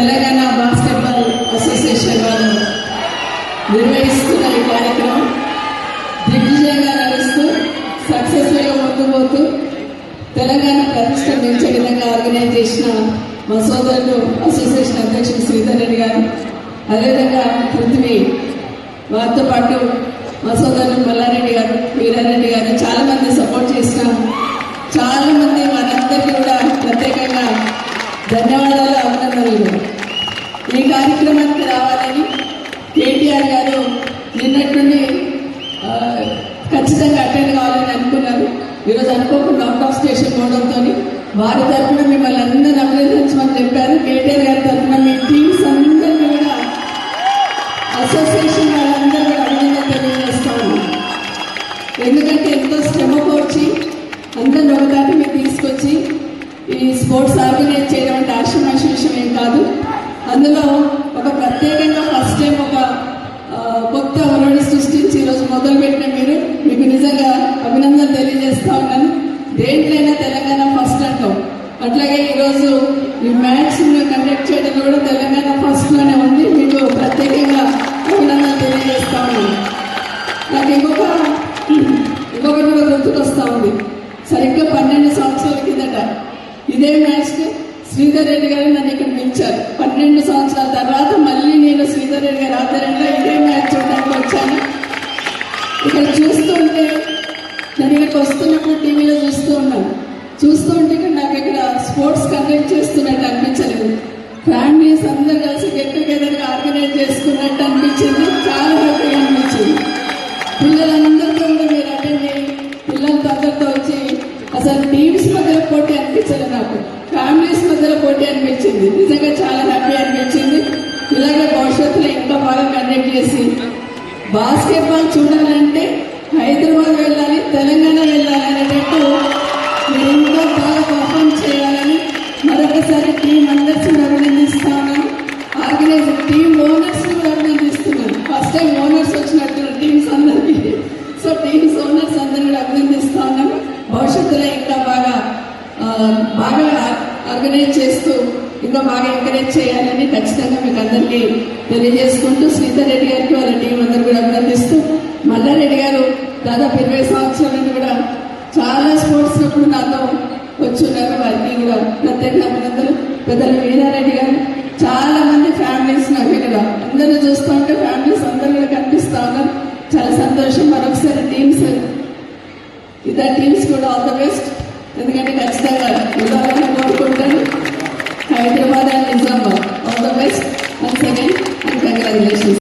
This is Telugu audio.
తెలంగాణ బాస్కెట్బాల్ అసోసియేషన్ వాళ్ళు నిర్వహిస్తున్న ఈ కార్యక్రమం దిగ్విజయంగా నడుస్తూ సక్సెస్ఫుల్గా ముందు పోతూ తెలంగాణ ప్రతిష్ట పెంచే విధంగా ఆర్గనైజ్ చేసిన మా సోదరులు అసోసియేషన్ అధ్యక్షుడు శ్రీధర్ రెడ్డి గారు అదేవిధంగా పృథ్వీ వారితో పాటు వారి తరఫున మిమ్మల్ని అందరిని అభినందించమని చెప్పారు. కేటీఆర్ గారి తరఫున మీ టీమ్స్ అందరినీ కూడా అసోసియేషన్ వాళ్ళందరూ కూడా అభినందన తెలియజేస్తాము ఎందుకంటే ఎంతో శ్రమ కోర్చి అందరిని ఒకదాటి మీరు తీసుకొచ్చి ఈ స్పోర్ట్స్ ఆర్గనైజ్ చేయడం అంటే ఆశ్రమాష విషయం ఏం కాదు. అందులో ఒక ప్రత్యేకంగా ఫస్ట్ టైం ఒక కొత్త ఒరవడి సృష్టించి ఈరోజు మొదలుపెట్టిన మీరు. మీకు నిజంగా అభినందన తెలియజేస్తా ఉన్నాను. దేంట్లైనా తెలంగాణ ఫస్ట్ అంటాం. అట్లాగే ఈరోజు ఈ మ్యాచ్ కండక్ట్ చేయడం కూడా తెలంగాణ ఫస్ట్లోనే ఉంది. మీకు ప్రత్యేకంగా అభినందన తెలియజేస్తా ఉన్నాను నాకు ఇంకొక ఇంకొకటి కూడా గుర్తుకొస్తా ఉంది. సరిగ్గా పన్నెండు సంవత్సరాల కిందట ఇదే మ్యాచ్కి శ్రీధర్ రెడ్డి గారు నన్ను ఇక్కడ పిలిచారు. పన్నెండు సంవత్సరాల తర్వాత మళ్ళీ నేను శ్రీధర్ రెడ్డి గారి ఆధ్వర్యంలో ఇదే మ్యాచ్ చూడడానికి వచ్చాను. ఇక్కడ చూస్తూ ఉంటే నేను ఇక్కడికి వస్తున్నప్పుడు టీవీలో చూస్తూ ఉన్నాను. చూస్తూ ఉంటే ఇక్కడ నాకు ఇక్కడ స్పోర్ట్స్ కండక్ట్ చేస్తున్నట్టు అనిపించలేదు. ఫ్యామిలీస్ అందరు కలిసి గెట్ టుగెదర్ ఆర్గనైజ్ చేసుకున్నట్టు అనిపించింది. చాలా హ్యాపీగా అనిపించింది. పిల్లలందరితో కూడా మీరు అటెండ్ అయ్యి పిల్లలతో అందరితో వచ్చి అసలు టీమ్స్ మధ్యలో పోటీ అనిపించలేదు నాకు. ఫ్యామిలీస్ మధ్యలో పోటీ అనిపించింది. నిజంగా చాలా హ్యాపీ అనిపించింది. ఇలాగే భవిష్యత్తులో ఇంకా బాగా కండక్ట్ చేసి బాస్కెట్బాల్ చూడాలంటే హైదరాబాద్ వెళ్ళాలి తెలంగాణ వెళ్ళాలి అనేటట్టు మీరు ఇంకా బాగా పర్ఫామ్ చేయాలని మరొకసారి టీం అందరినీ అభినందిస్తా ఉన్నాను ఆర్గనైజ్ టీం ఓనర్స్ కూడా అభినందిస్తున్నాను. ఫస్ట్ టైం ఓనర్స్ వచ్చినట్టు టీమ్స్ అందరికీ. సో టీమ్స్ ఓనర్స్ అందరినీ కూడా అభినందిస్తా ఉన్నాను భవిష్యత్తులో ఇంకా బాగా బాగా ఆర్గనైజ్ చేస్తూ ఇంకా బాగా ఎంకరేజ్ చేయాలని ఖచ్చితంగా మీకు అందరికీ తెలియజేసుకుంటూ శ్రీధర్ రెడ్డి గారికి వాళ్ళ టీం అందరూ కూడా అభినందిస్తూ మల్లారెడ్డి గారు దాదాపు ఇరవై సంవత్సరాల నుండి కూడా చాలా స్పోర్ట్స్ ఇప్పుడు నాతో వచ్చున్నారు గారు కూడా ప్రత్యేక అభినందనలు పెద్దలు వీరారెడ్డి గారు చాలా మంది ఫ్యామిలీస్ నాకు ఇక్కడ అందరూ చూస్తూ ఉంటే ఫ్యామిలీస్ అందరూ కూడా కనిపిస్తా ఉన్నారు. చాలా సంతోషం. మరొకసారి టీమ్స్ ఇద్దరు టీమ్స్ కూడా ఆల్ ద బెస్ట్. ఎందుకంటే ఖచ్చితంగా ఉదాహరణ